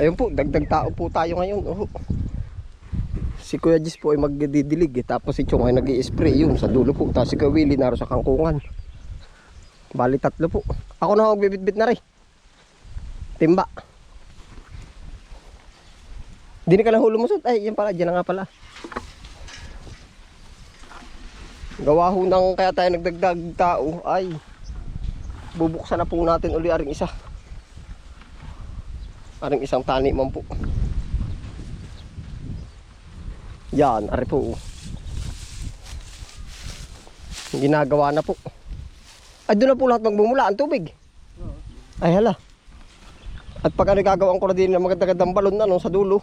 Ayun po, dagdag tao po tayo ngayon. Oh. Si Kuya Jis po ay magdidilig eh. Tapos si Chong ay nag spray yun sa dulo po. Tapos si Kuya Willie naro sa kangkungan. Bali tatlo po. Ako na magbibitbit na rin. Timba. Hindi ka lang hulumusot. Ay, yan pala. Diyan na nga pala. Gawa ho ng kaya tayo nagdagdag tao. Ay, bubuksan na po natin uli aring isa. Aring isang tani man po. Yan, ari po. Ginagawa na po. Ay, doon na po lahat magbumula ang tubig. Ay, hala. At pag ano gagawin ko na din ng magandang balon na no, sa dulo.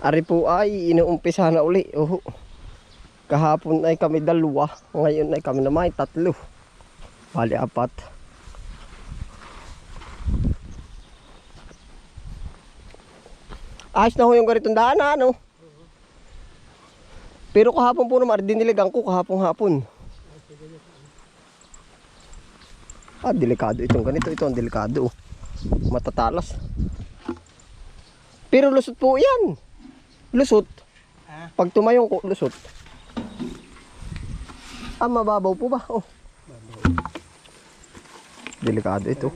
Ari po ay inuumpisa na uli. Oho. Kahapon ay kami dalawa. Ngayon ay kami naman ay tatlo. Bali apat. Ayos na ho yung ganitong daan ano? Pero kahapon po naman, diniligan ko kahapon hapon. Ah, delikado itong ganito. Ito ang delikado. Matatalas. Pero lusot po yan. Lusot. Pag tumayong ko, lusot. Ah, mababaw po ba? Oh. Delikado ito.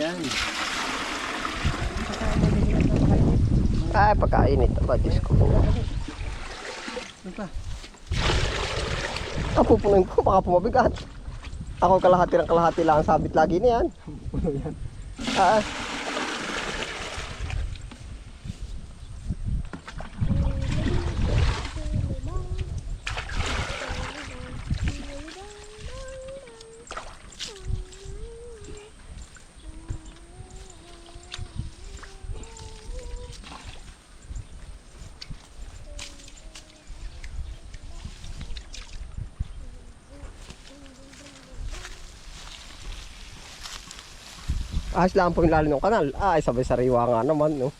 Dyan? Ay, pagkainit. Aba, Diyos ko po. Ano pa? Ah, pupunin po. Baka pumabigat. Ako kalahati ng kalahati lang ang sabit lagi na yan. Puno yan. Ah, Ayos lang po yung lalo ng kanal. Ay, sabay sariwa nga naman, no?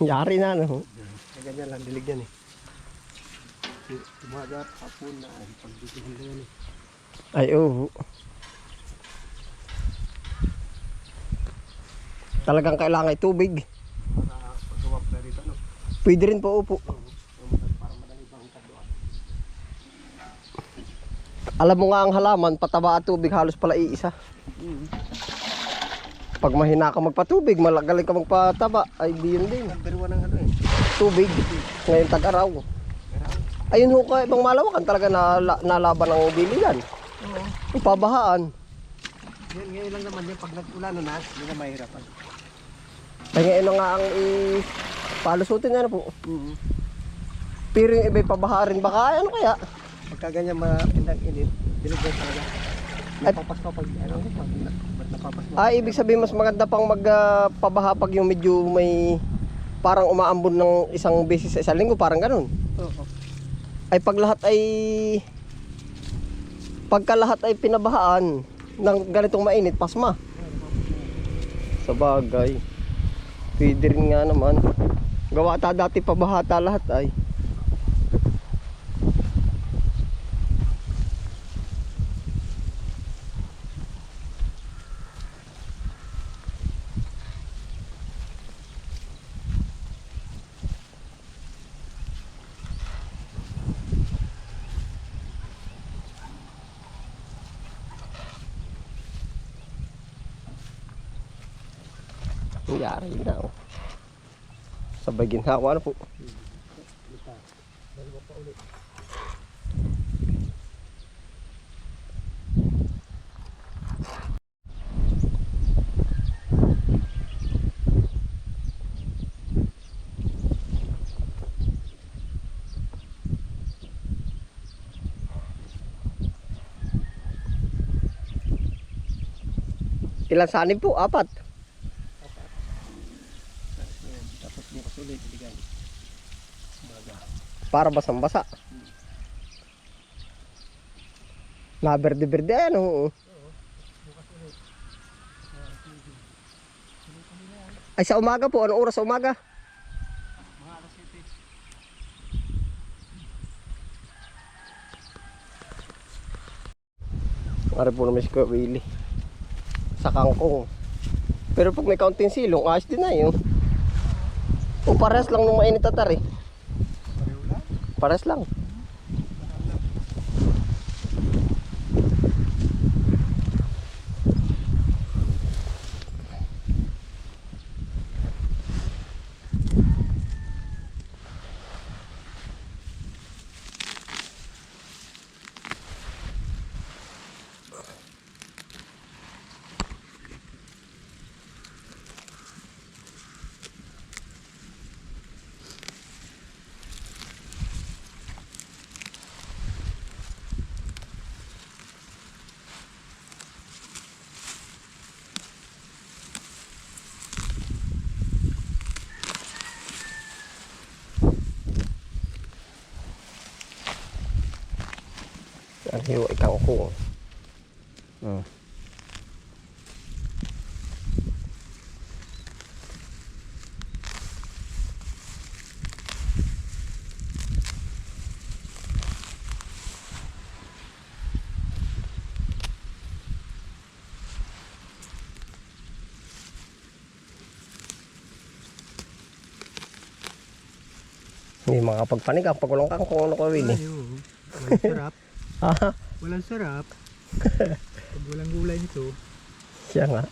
Yari na, no? Ganyan lang, dilig yan eh. Tumaga, hapon na, pagbibihin na yan eh. Ay, oo. Talagang kailangan ay tubig. Para pagkawap na rito, ano? Pwede rin po, upo. Alam mo nga ang halaman, pataba at tubig halos pala iisa. Pag mahina ka magpatubig, malagaling ka magpataba, ay di yun din. Number ang ano eh. Tubig, ngayon tag-araw. Ayun ho ka, ibang malawakan talaga na, nalaban ng biligan. Oo. Pabahaan. Yan, ngayon lang naman yan. Pag nag-ulano na, hindi na mahirapan. Ay ngayon na nga ang i palusutin na po. Pero yung iba'y pabaha rin baka ano kaya? Pagka ganyan maindang init, dilig yan talaga. Napapas pa pag, ano, pag napapas mo. Ah, ibig sabihin mas maganda pang magpabaha pag yung medyo may parang umaambon ng isang beses sa isang linggo, parang ganun. Oo. Ay pag lahat ay pagka lahat ay pinabahaan ng ganitong mainit, pasma. Sa bagay. Pwede rin nga naman. Gawa ta dati pabahata lahat ay. Nangyari na oh. Sabay ginhawa na po. Ilan sanib po? Apat. Tapos bukas ulit, ibigay. Baga. Para basang basa. Na berde-berde ano. oo. Ay sa umaga po, anong oras sa umaga? Mga alas 7. Ari po naman si Kuya Willie. Sa kangkong. Pero pag may kaunting silong, ayos din na yun. O pares lang nung mainit at ari. Pareho lang. Pares lang. Yan, hiwa kangkong. Hmm. Hindi makapagpanig ang pagulong kangkong ano ko Willie. Ayun. Walang sarap. Ah, Walang sarap. Pag walang gulay nito, siya nga.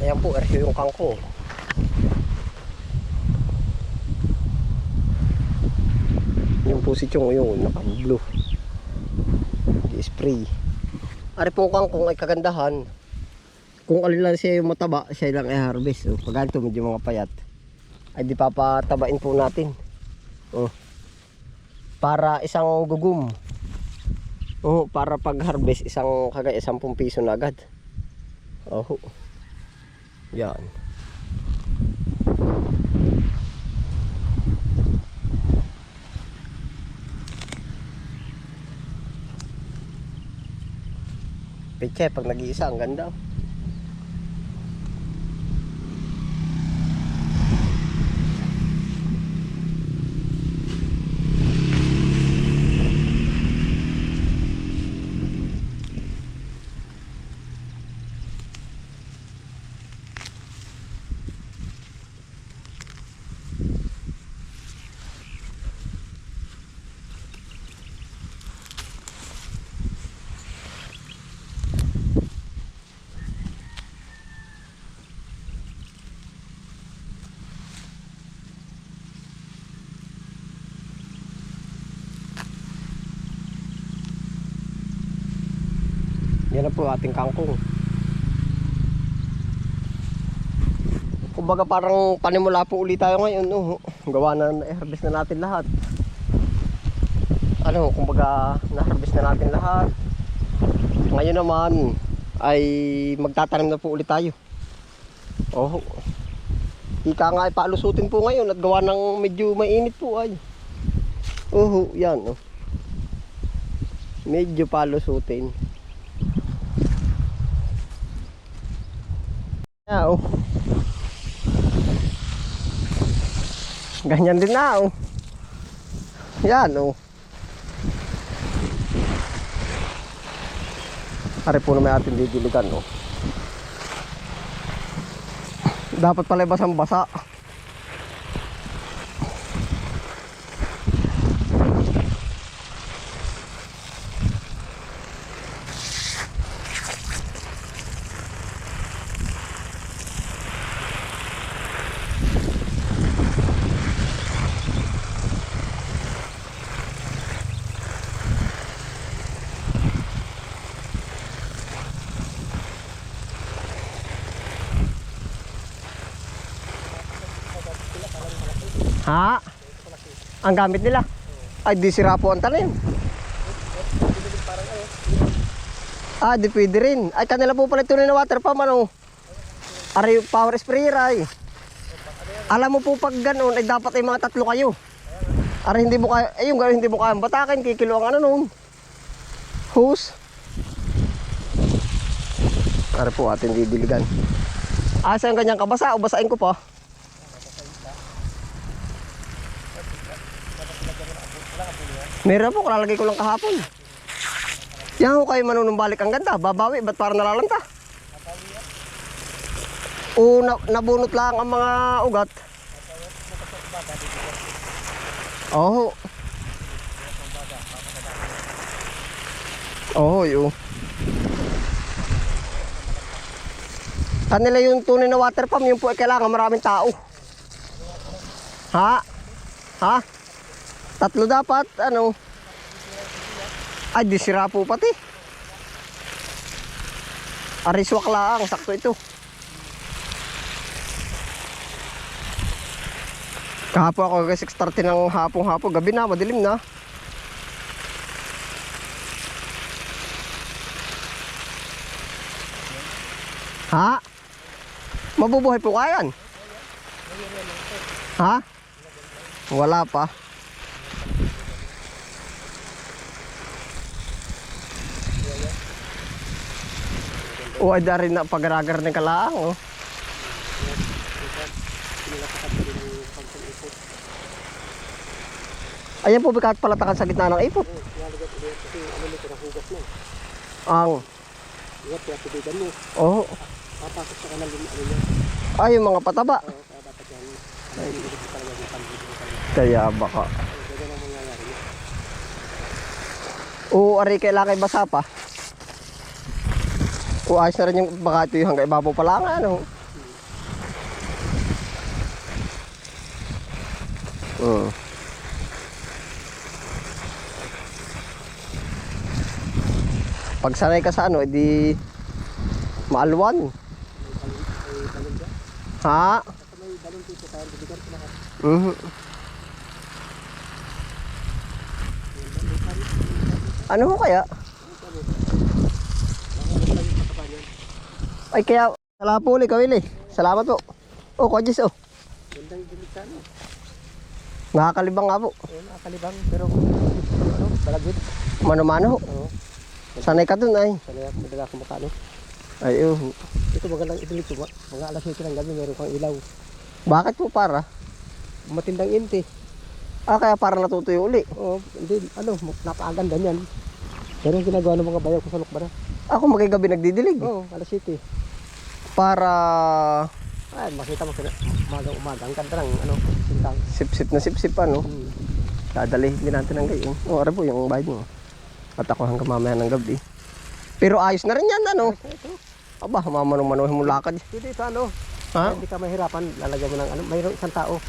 Ayan po, eryo yung kangkong. Yung po si Chong yun, naka-blue. I-spray. Ari po kangkong ay kagandahan. Kung alin lang siya yung mataba, siya lang i-harvest. Oh, pag ganito, medyo mga payat. Ay di papatabain po natin. Oh. Para isang gugum. Oh, para pag harvest isang kagaya 10 piso na agad. Oh. Yan. Peche, pag nag-iisa, ang ganda. Yan po ating kangkong. kumbaga parang panimula po ulit tayo ngayon. Oh. Gawa na, na-harvest na natin lahat. Ano, kumbaga na-harvest na natin lahat. Ngayon naman ay magtatanim na po ulit tayo. Oh. Ika nga ay palusutin po ngayon at gawa ng medyo mainit po ay. Oh, yan oh. Medyo palusutin. Oh. Ganyan din na, oh. Yan, oh. Pare po na may ating didiligan, oh. Dapat pala basang basa. Ha? Ang gamit nila? Ay, di sira po ang tanim. Ah, di pwede rin. Ay, kanila po pala tunay na water pump, ano? Aray, power sprayer ay. Alam mo po pag ganun, ay dapat ay mga tatlo kayo. Aray, hindi mo kaya, ay yung gano'n hindi mo kaya batakin, kikilo ang ano nun. Hose. Aray po, atin didiligan. Asa yung kanyang kabasa, o basain ko pa. Meron po, kalalagay ko lang kahapon. Yan ho kayo manunumbalik ang ganda. Babawi, ba't parang nalalanta? O na, nabunot lang ang mga ugat. Oo. Oo, yun. Kanila yung tunay na water pump, yun po ay kailangan maraming tao. Ha? Ha? Tatlo dapat, ano? Ay, di sira po pati. Ariswak lang, sakto ito. Kahapon ako kasi 6.30 ng hapong-hapon, gabi na, madilim na. Ha? Mabubuhay po kayan? Ha? Wala pa. O ay dari na pagaragar ng kalaang oh. Ayan po bikat palatakan sa gitna ng ipot. Ang Iwat, kaya tubigan mo. oh, Papasok sa kanal yung ano ay yung mga pataba. Oo, kaya dapat yan. Ay. Kaya baka. Ganyan ang mangyayari niya. O ari kailangan basa pa. O ayos na rin yung baka ito yung hanggang ibabaw pa lang ano. Hmm. Pag sanay ka sa ano, edi maalwan. Ha? Ko. Mhm. Ano ho kaya? Ay kaya, salamat po ulit kawili. Salamat po. Oh, kajis oh. Gandang dilig ka, no? Nakakalibang nga po. Oo, nakakalibang. Pero, ano, balagwit. Mano-mano. Oo. Sanay ka dun ay. Sanay ako, madala ako makano. Ay oh. Ito magandang idilig ko. ma- Mga alas 7 ng gabi, meron kang ilaw. Bakit po para? Matindang inti. Ah, kaya para natutuyo uli. Oo, hindi, ano, napakaganda niyan. Pero yung ginagawa ng mga bayaw ko sa Lukbara. Ako magigabi nagdidilig. Oo, alas 7. Para Ay, makita mo sila, umaga umaga. Ang ganda ng, ano, sintang. sip-sip na sip-sip ano. Hmm. Dadalihin din natin ng gayon. O, ara po yung bayad mo. At ako hanggang mamaya ng gabi. Pero ayos na rin yan, ano? Aba, mamanong-manohin mo lakad. Pwede ito, ano, Ha? hindi ka mahirapan, lalagyan mo ng, ano, mayroong isang tao,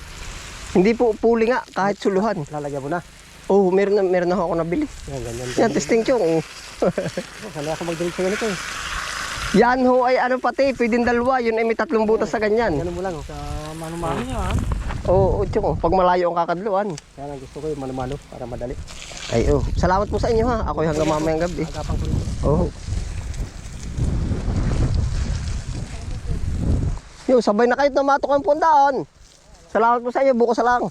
Hindi po puli nga, kahit suluhan. lalagyan mo na. Oh, meron na, meron na ako nabili. Yan, ganyan. Yan, testing chong. Sanay ako magdilig sa ganito eh. Yan ho ay ano pati, pwedeng dalawa. Yun ay may tatlong butas sa ganyan. Ganun mo lang. Sa mano-mano niya ha. Oo, oh, tsong, pag malayo ang kakadluan. Kaya lang gusto ko yung mano-mano para madali. Ay, oh. Salamat po sa inyo ha. Ako hanggang mamayang gabi. Agapang ko rin. Oo. Yo, sabay na kayo tumatok ang pundaan. Salamat po sa inyo, bukas lang.